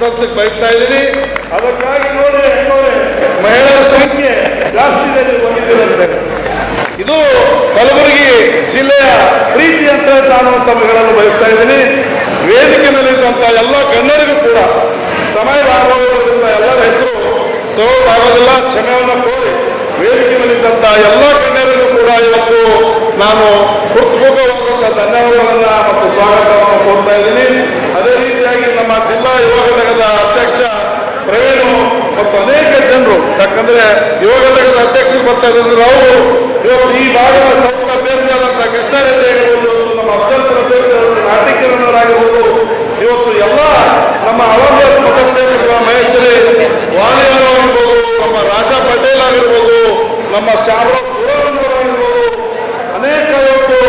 ಸಲ್ಸಕ್ ಬಯಸ್ತಾ ಇದ್ದೀನಿ. ಅದಕ್ಕಾಗಿ ನೋಡಿ ಮಹಿಳೆಯರ ಸಂಖ್ಯೆ ಜಾಸ್ತಿ ಬಂದಿದ್ದೀರಂತೆ. ಇದು ಕಲಬುರಗಿ ಜಿಲ್ಲೆಯ ಪ್ರೀತಿ ಅಂತ ನಾನು ತಮ್ಮ ಹೇಳಲು ಬಯಸ್ತಾ ಇದ್ದೀನಿ. ವೇದಿಕೆಯಲ್ಲಿದ್ದಂಥ ಎಲ್ಲ ಗಣ್ಯರಿಗೂ ಕೂಡ ಸಮಯ ಆಗೋದ್ರಿಂದ ಎಲ್ಲರ ಹೆಸರು ತಗೋದಾಗೋದಿಲ್ಲ ಕ್ಷಮೆಯನ್ನು ಕೋರಿ ವೇದಿಕೆಯಲ್ಲಿದ್ದಂಥ ಎಲ್ಲ ಗಣ್ಯರಿಗೂ ಕೂಡ ಇವತ್ತು ನಾನು ಹೃತ್ಪೂರ್ವಕವಾದಂಥ ಧನ್ಯವಾದಗಳನ್ನ ಮತ್ತು ಸ್ವಾಗತವನ್ನು ಕೋರ್ತಾ ಇದ್ದೀನಿ. ಜಿಲ್ಲಾ ಯುವ ಘಟಕದ ಅಧ್ಯಕ್ಷ ಪ್ರವೀಣ್ ಮತ್ತು ಅನೇಕ ಜನರು, ಯಾಕಂದ್ರೆ ಯುವ ಘಟಕದ ಅಧ್ಯಕ್ಷರು ಬರ್ತಾ ಇದ್ದಾರೆ ಅವರು ಇವತ್ತು ಈ ಭಾಗದ ಸೌತ ಅಭ್ಯರ್ಥಿಯಾದಂತಹ ಕೃಷ್ಣಾರೆಡ್ಡಿ ಆಗಿರ್ಬೋದು, ನಮ್ಮ ಅತ್ಯಂತ ಅಭ್ಯರ್ಥಿಯಾದಂಥ ನಾಟಿಕರಣರಾಗಿರ್ಬೋದು ಇವತ್ತು ಎಲ್ಲ ನಮ್ಮ ಅವಾಗ ಮತಕ್ಷೇತ್ರದ ಮಹೇಶ್ವರಿ ವಾಣಿಯವರು ಆಗಿರ್ಬೋದು, ನಮ್ಮ ರಾಜಾ ಪಟೇಲ್ ಆಗಿರ್ಬೋದು, ನಮ್ಮ ಶ್ಯಾಮರಾವ್ ಸುರವರ್ಮರಾಗಿರ್ಬೋದು ಅನೇಕ ಇವತ್ತು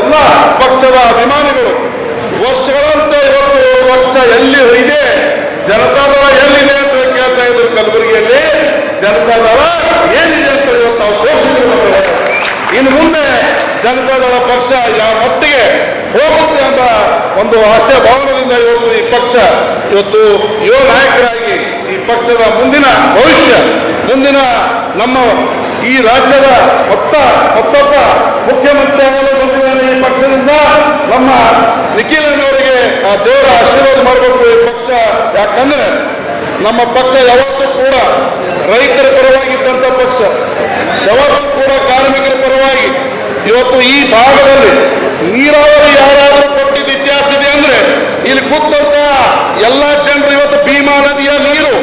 ಎಲ್ಲ ಪಕ್ಷದ ಅಭಿಮಾನಿಗಳು ವರ್ಷಗಳಂತೆ ಇವತ್ತು ಪಕ್ಷ ಎಲ್ಲಿ ಇದೆ ಜನತಾದಳ ಎಲ್ಲಿದೆ ಅಂತ ಕೇಳ್ತಾ ಇದ್ರು ಕಲಬುರಗಿಯಲ್ಲಿ ಜನತಾದಳ ಏನಿದೆ ಅಂತ ಇವತ್ತು ನಾವು ತೋರಿಸಿದ್ರು ನಮಗೆ. ಇನ್ನು ಮುಂದೆ ಜನತಾದಳ ಪಕ್ಷ ಯಾವ ಮಟ್ಟಿಗೆ ಹೋಗುತ್ತೆ ಅಂತ ಒಂದು ಆಸೆ ಭಾವನದಿಂದ ಇವತ್ತು ಈ ಪಕ್ಷ. ಇವತ್ತು ಯುವ ನಾಯಕರಾಗಿ ಈ ಪಕ್ಷದ ಮುಂದಿನ ಭವಿಷ್ಯ, ಮುಂದಿನ ನಮ್ಮ ಈ ರಾಜ್ಯದ ಮೊತ್ತ, ಮತ್ತೊಬ್ಬ ಮುಖ್ಯಮಂತ್ರಿ ಆಗಲು ಈ ಪಕ್ಷದಿಂದ ನಮ್ಮ ನಿಖಿಲನವರಿಗೆ ಆ ದೇವರ ಆಶೀರ್ವಾದ ಮಾಡಬೇಕು ಈ ಪಕ್ಷ. ಯಾಕಂದ್ರೆ ನಮ್ಮ ಪಕ್ಷ ಯಾವತ್ತೂ ಕೂಡ ರೈತರ ಪರವಾಗಿದ್ದಂಥ ಪಕ್ಷ. ಯಾವತ್ತೂ ಕೂಡ ಕಾರ್ಮಿಕರ ಪರವಾಗಿ ಇವತ್ತು ಈ ಭಾಗದಲ್ಲಿ ನೀರಾವರಿ ಯಾರಾದರೂ ಕೊಟ್ಟಿದ್ದ ಇತಿಹಾಸ ಇದೆ ಅಂದ್ರೆ ಇಲ್ಲಿ ಕೂತಂತ ಎಲ್ಲ ಜನರು ಇವತ್ತು ಭೀಮಾ ನದಿಯ ನೀರು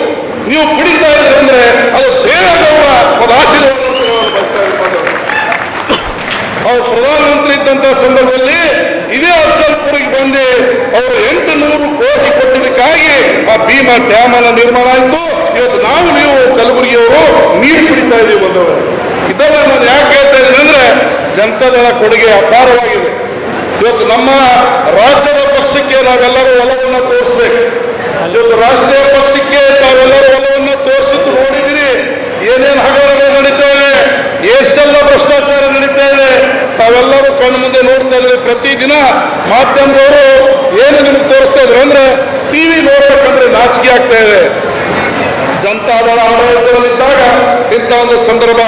ನೀವು ಕುಡಿತಾ ಇದ್ರೆ ಅಂದ್ರೆ ಅದು ದೇವೇಗೌಡ ಒಂದು ಆಶೀರ್ವಾದ. ಅವರು ಪ್ರಧಾನಮಂತ್ರಿ ಇದ್ದಂತ ಸಂದರ್ಭದಲ್ಲಿ ಇದೇ ಅಫ್ಜಲ್ಪುರಿಗೆ ಬಂದು ಅವರು ಎಂಟು ನೂರು ಕೋಟಿ ಕೊಟ್ಟಿದ್ದಕ್ಕಾಗಿ ಆ ಭೀಮಾ ಡ್ಯಾಮ್ ಅನ್ನ ನಿರ್ಮಾಣ ಆಯಿತು ಇವತ್ತು ನಾವು ನೀವು ಕಲಬುರಗಿಯವರು ನೀರು ಕುಡಿತಾ ಇದೀವಿ ಬಂದವರು ಇದನ್ನ ನಾನು ಯಾಕೆ ಜನತಾದಳ ಕೊಡುಗೆ ಅಪಾರವಾಗಿದೆ. ಇವತ್ತು ನಮ್ಮ ರಾಜ್ಯದ ಪಕ್ಷಕ್ಕೆ ನಾವೆಲ್ಲರೂ ಒಲವನ್ನು ತೋರಿಸ್ಬೇಕು. ಇವತ್ತು ರಾಷ್ಟ್ರೀಯ ಪಕ್ಷಕ್ಕೆ ತಾವೆಲ್ಲರೂ ಒಲವನ್ನು ತೋರಿಸಿದ್ದು ನೋಡಿದಿರಿ ಏನೇನು ಹಗರಣಗಳು ನಡೀತಾ ಇದೆ, ಎಷ್ಟೆಲ್ಲ ಭ್ರಷ್ಟಾಚಾರ ನಡೀತಾ ಇದೆ, ತಾವೆಲ್ಲರೂ ಕಣ್ಣು ಮುಂದೆ ನೋಡ್ತಾ ಇದ್ರೆ ಪ್ರತಿದಿನ ಮಾಧ್ಯಮದವರು ಏನು ನಿಮ್ಗೆ ತೋರಿಸ್ತಾ ಇದ್ರು ಅಂದ್ರೆ, ಟಿವಿ ನೋಡ್ಬೇಕಂದ್ರೆ ನಾಚಿಕೆ ಆಗ್ತಾ ಇದೆ. ಜನತಾದಳ ಆಡಳಿತದಲ್ಲಿದ್ದಾಗ ಇಂಥ ಒಂದು ಸಂದರ್ಭ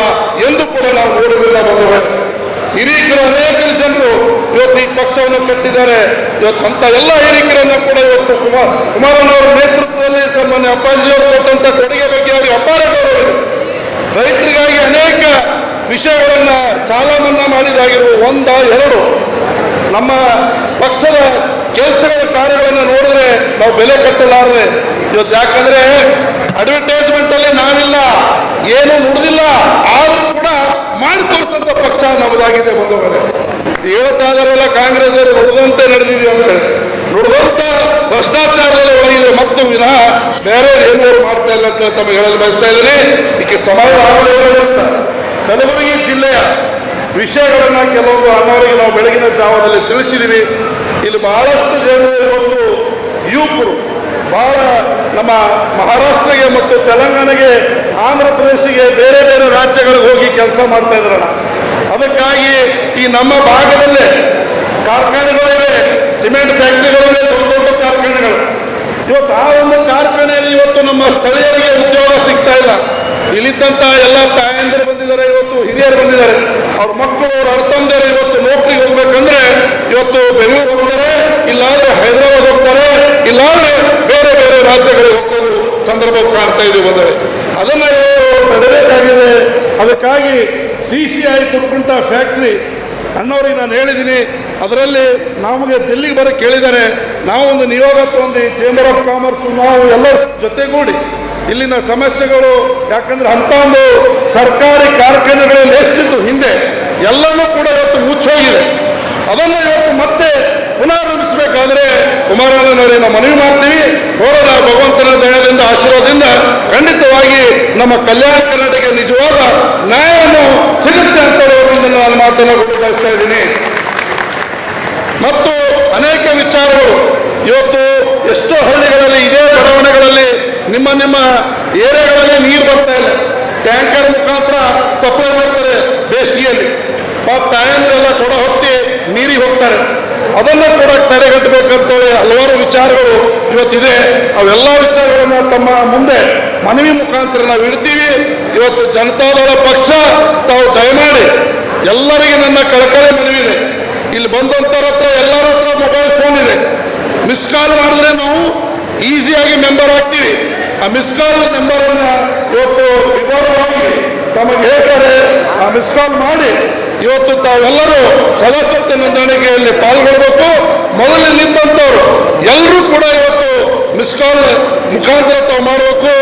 ಎಂದು ಕೂಡ ನಾವು ನೋಡಿರಲಿಲ್ಲ ಬಂದವರು ಹಿರೀಕರು ಅನೇಕ ಜನರು ಇವತ್ತು ಈ ಪಕ್ಷವನ್ನು ಕಟ್ಟಿದ್ದಾರೆ. ಇವತ್ತು ಅಂತ ಎಲ್ಲ ಹಿರೀಕರನ್ನ ಕೂಡ ಇವತ್ತು ಕುಮಾರ್, ಕುಮಾರಣ್ಣವರ ನೇತೃತ್ವದಲ್ಲಿ ಸನ್ಮಾನ್ಯ ಅಪ್ಪಾಜಿಯವರು ಕೊಟ್ಟಂತ ಕೊಡುಗೆ ಬಗ್ಗೆ ಅವರಿಗೆ ಅಪಾರ ರೈತರಿಗಾಗಿ ಅನೇಕ ವಿಷಯಗಳನ್ನ ಸಾಲ ಮನ್ನಾ ಮಾಡಿದಾಗಿರುವ ಒಂದ ಎರಡು ನಮ್ಮ ಪಕ್ಷದ ಕೆಲಸಗಳ ಕಾರ್ಯಗಳನ್ನು ನೋಡಿದ್ರೆ ನಾವು ಬೆಲೆ ಕಟ್ಟಲಾರದೆ. ಇವತ್ತು ಯಾಕಂದ್ರೆ ಅಡ್ವರ್ಟೈಸ್ಮೆಂಟ್ ಅಲ್ಲಿ ನಾವಿಲ್ಲ, ಏನು ನುಡಿದಿಲ್ಲ, ಆದರೂ ಕೂಡ ಮಾಡಿ ತೋರಿಸಂತ ಪಕ್ಷ ನಮ್ಮದಾಗಿದೆ ಬಂದವರೇ ಹೇಳ್ತಾ ಇದಾರೆಲ್ಲ ಕಾಂಗ್ರೆಸ್ ಅವರು ನುಡಿದಂತೆ ನಡೆದಿದೆ ಅಂತ ಹೇಳಿ. ನುಡಿದಂತ ಭ್ರಷ್ಟಾಚಾರದಲ್ಲಿ ಒಳಗಿದೆ. ಮತ್ತು ವಿನಃ ಬೇರೆ ಏನು ಮಾಡ್ತಾ ಇಲ್ಲ ಅಂತ ತಮಗೆ ಹೇಳಲು ಬಯಸ್ತಾ ಇದ್ದೀನಿ. ಇದಕ್ಕೆ ಅಂತ. ಕಲಬುರಗಿ ಜಿಲ್ಲೆಯ ವಿಷಯಗಳನ್ನ ಕೆಲವೊಂದು ಅಣ್ಣವರಿಗೆ ನಾವು ಬೆಳಗಿನ ಜಾವದಲ್ಲಿ ತಿಳಿಸಿದೀವಿ ಇಲ್ಲಿ ಬಹಳಷ್ಟು ಜನರು ಒಂದು ಯುವಕರು ಬಹಳ ನಮ್ಮ ಮಹಾರಾಷ್ಟ್ರಗೆ ಮತ್ತು ತೆಲಂಗಾಣಗೆ ಆಂಧ್ರ ಪ್ರದೇಶಿಗೆ ಬೇರೆ ಬೇರೆ ರಾಜ್ಯಗಳಿಗೆ ಹೋಗಿ ಕೆಲಸ ಮಾಡ್ತಾ ಇದ್ರಣ್ಣ ಈ ನಮ್ಮ ಭಾಗದಲ್ಲೇ ಕಾರ್ಖಾನೆಗಳಿವೆ, ಸಿಮೆಂಟ್ ಫ್ಯಾಕ್ಟರಿಗಳಿವೆ, ದೊಡ್ಡ ದೊಡ್ಡ ಕಾರ್ಖಾನೆಗಳು. ಇವತ್ತು ಆ ಒಂದು ಕಾರ್ಖಾನೆಯಲ್ಲಿ ಇವತ್ತು ನಮ್ಮ ಸ್ಥಳೀಯರಿಗೆ ಉದ್ಯೋಗ ಸಿಗ್ತಾ ಇಲ್ಲ. ಇಲ್ಲಿದ್ದಂತ ಎಲ್ಲ ತಾಯಂದಿರು ಬಂದಿದ್ದಾರೆ, ಇವತ್ತು ಹಿರಿಯರು ಬಂದಿದ್ದಾರೆ. ಅವ್ರ ಮಕ್ಕಳು, ಅವ್ರ ಅರ್ಥಂದರು ಇವತ್ತು ನೌಕರಿಗೆ ಹೋಗ್ಬೇಕಂದ್ರೆ ಇವತ್ತು ಬೆಂಗಳೂರು ಹೋಗ್ತಾರೆ, ಇಲ್ಲಾಂದ್ರೆ ಹೈದರಾಬಾದ್ ಹೋಗ್ತಾರೆ, ಇಲ್ಲಾಂದ್ರೆ ಬೇರೆ ಬೇರೆ ರಾಜ್ಯಗಳಿಗೆ ಹೋಗೋದು ಸಂದರ್ಭ ಕಾಣ್ತಾ ಇದೀವಿ ಬಂದರೆ. ಅದನ್ನ ಇವತ್ತು ತಡಬೇಕಾಗಿದೆ. ಅದಕ್ಕಾಗಿ ಸಿ ಸಿ ಐ ಫ್ಯಾಕ್ಟ್ರಿ ಅಣ್ಣವ್ರಿಗೆ ನಾನು ಹೇಳಿದ್ದೀನಿ, ಅದರಲ್ಲಿ ನಮಗೆ ದಿಲ್ಲಿಗೆ ಬರೋಕ್ಕೆ ಕೇಳಿದ್ದಾರೆ. ನಾವು ಒಂದು ನಿಯೋಗ ತಗೊಂಡು ಚೇಂಬರ್ ಆಫ್ ಕಾಮರ್ಸ್ ನಾವು ಎಲ್ಲರ ಜೊತೆಗೂಡಿ ಇಲ್ಲಿನ ಸಮಸ್ಯೆಗಳು, ಯಾಕಂದ್ರೆ ಅಂತ ಒಂದು ಸರ್ಕಾರಿ ಕಾರ್ಖಾನೆಗಳಲ್ಲಿ ಎಷ್ಟಿತ್ತು ಹಿಂದೆ ಎಲ್ಲವೂ ಕೂಡ ಇವತ್ತು ಮುಚ್ಚೋಗಿದೆ ಅದನ್ನು ಇವತ್ತು ಮತ್ತೆ ಪುನರಾರಂಭಿಸಬೇಕಾದ್ರೆ ಕುಮಾರಣ್ಣನವರಿಗೆ ನಾವು ಮನವಿ ಮಾಡ್ತೀವಿ. ನೋಡೋಣ ಭಗವಂತನ ದಯದಿಂದ, ಆಶೀರ್ವಾದದಿಂದ ಖಂಡಿತವಾಗಿ ನಮ್ಮ ಕಲ್ಯಾಣ ಕರ್ನಾಟಕ ನಿಜವಾದ ನ್ಯಾಯವನ್ನು ಸಿಗುತ್ತೆ ಅಂತ ನಾನು ಮಾತನ್ನು ಬಯಸ್ತಾ ಇದ್ದೀನಿ. ಮತ್ತು ಅನೇಕ ವಿಚಾರಗಳು. ಇವತ್ತು ಎಷ್ಟೋ ಹಳ್ಳಿಗಳಲ್ಲಿ ಇದೇ ಬಡಾವಣೆಗಳಲ್ಲಿ ನಿಮ್ಮ ನಿಮ್ಮ ಏರಿಯಾಗಳಲ್ಲಿ ನೀರು ಬರ್ತಾ ಇಲ್ಲ. ಟ್ಯಾಂಕರ್ ಮುಖಾಂತರ ಸಪ್ಲೈ ಮಾಡ್ತಾರೆ ಬೇಸಿಗೆಯಲ್ಲಿ. ಪಾಪ ತಾಯಂದ್ರೆಲ್ಲ ಕೊಡ ಹೊತ್ತಿ ನೀರಿಗೆ ಹೋಗ್ತಾರೆ. ಅದನ್ನು ಕೂಡ ಹಲವಾರು ವಿಚಾರಗಳು ಇವತ್ತಿದೆ. ಅವೆಲ್ಲ ವಿಚಾರಗಳನ್ನು ತಮ್ಮ ಮುಂದೆ ಮನವಿ ಮುಖಾಂತರ ನಾವು ಇಡ್ತೀವಿ. ಇವತ್ತು ಜನತಾದಳ ಪಕ್ಷ ತಾವು ದಯಮಾಡಿ ಎಲ್ಲರಿಗೆ ನನ್ನ ಕಳಕಳಿ ಮನವಿ ಇದೆ. ಇಲ್ಲಿ ಬಂದಂತರ ಹತ್ರ, ಎಲ್ಲರ ಹತ್ರ ಮೊಬೈಲ್ ಫೋನ್ ಇದೆ. ಮಿಸ್ ಕಾಲ್ ಮಾಡಿದ್ರೆ ನಾವು ಈಸಿಯಾಗಿ ಮೆಂಬರ್ ಆಗ್ತೀವಿ. ಆ ಮಿಸ್ ಕಾಲ್ ನಂಬರನ್ನು ಇವತ್ತು ವಿವರವಾಗಿ ತಮಗೆ ಹೇಳ್ತಾರೆ. ಆ ಮಿಸ್ ಕಾಲ್ ಮಾಡಿ ಇವತ್ತು ತಾವೆಲ್ಲರೂ ಸದಸ್ಯತ್ವ ನೋಂದಣಿಗೆಯಲ್ಲಿ ಪಾಲ್ಗೊಳ್ಬೇಕು ಮೊದಲಿನಿಂದಂಥವ್ರು ಎಲ್ಲರೂ ಕೂಡ ಇವತ್ತು ಮಿಸ್ ಕಾಲ್ ಮುಖಾಂತರ ತಾವು ಮಾಡಬೇಕು.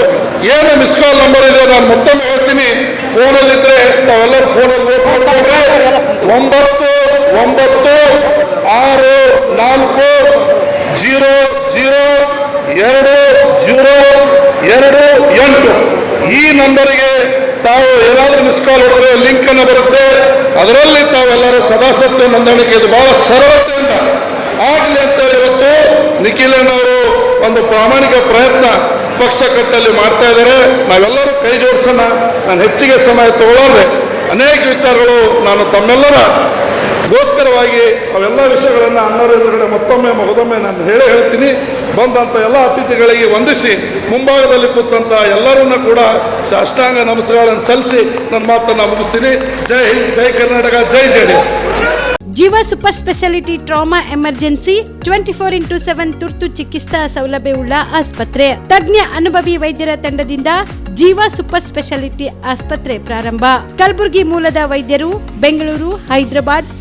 ಏನು ಮಿಸ್ ಕಾಲ್ ನಂಬರ್ ಇದೆ, ನಾನು ಮತ್ತೊಮ್ಮೆ ಹೇಳ್ತೀನಿ. ಫೋನಲ್ಲಿದ್ದರೆ ತಾವೆಲ್ಲರೂ ಫೋನಲ್ಲಿ ನೋಡ್ಕೊಂಡ್ರೆ ಒಂಬತ್ತು ಒಂಬತ್ತು, ಆರು, ನಾಲ್ಕು, ಜೀರೋ ಜೀರೋ, ಎರಡು ಜೀರೋ, ಎರಡು, ಎಂಟು. ಈ ನಂಬರಿಗೆ ತಾವು ಏನಾದರೂ ಮಿಸ್ ಕಾಲ್ ಹೊಡೆದ್ರೆ ಲಿಂಕ್ ಅನ್ನು ಬರುತ್ತೆ. ಅದರಲ್ಲಿ ತಾವೆಲ್ಲರೂ ಸದಸ್ಯತ್ವ ನೋಂದಣಿಗೆ ಇದು ಬಹಳ ಸರಳತೆಯಿಂದ ಆಗಲಿ ಅಂತೇಳಿ ಇವತ್ತು ನಿಖಿಲನವರು ಒಂದು ಪ್ರಾಮಾಣಿಕ ಪ್ರಯತ್ನ ಪಕ್ಷ ಕಟ್ಟಲ್ಲಿ ಮಾಡ್ತಾ ಇದ್ದಾರೆ. ನಾವೆಲ್ಲರೂ ಕೈ ಜೋಡಿಸೋಣ. ನಾನು ಹೆಚ್ಚಿಗೆ ಸಮಯ ತಗೊಳ್ಳೋದೆ ಅನೇಕ ವಿಚಾರಗಳು ನಾನು ತಮ್ಮೆಲ್ಲರ ಗೋಸ್ಕರವಾಗಿ ಅವೆಲ್ಲ ವಿಷಯಗಳನ್ನು ಎದುರುಗಡೆ ಮತ್ತೊಮ್ಮೆ ಮಗದೊಮ್ಮೆ ನಾನು ಹೇಳೇ ಹೇಳ್ತೀನಿ. ಬಂದಂಥ ಎಲ್ಲ ಅತಿಥಿಗಳಿಗೆ ವಂದಿಸಿ ಮುಂಭಾಗದಲ್ಲಿ ಕೂತಂಥ ಎಲ್ಲರನ್ನ ಕೂಡ ಸಾಷ್ಟಾಂಗ ನಮಸ್ಕಾರಗಳನ್ನು ಸಲ್ಲಿಸಿ ನನ್ನ ಮಾತನ್ನು ಮುಗಿಸ್ತೀನಿ. Jai Hind, Jai Karnataka, Jai J D S. Jeeva super speciality trauma emergency twenty four into seven ತುರ್ತು ಚಿಕಿತ್ಸಾ ಸೌಲಭ್ಯವುಳ್ಳ ಆಸ್ಪತ್ರೆ. ತಜ್ಞ ಅನುಭವಿ ವೈದ್ಯರ ತಂಡದಿಂದ ಜೀವ ಸೂಪರ್ ಸ್ಪೆಷಾಲಿಟಿ ಆಸ್ಪತ್ರೆ ಪ್ರಾರಂಭ. ಕಲಬುರಗಿ ಮೂಲದ ವೈದ್ಯರು, ಬೆಂಗಳೂರು, ಹೈದರಾಬಾದ್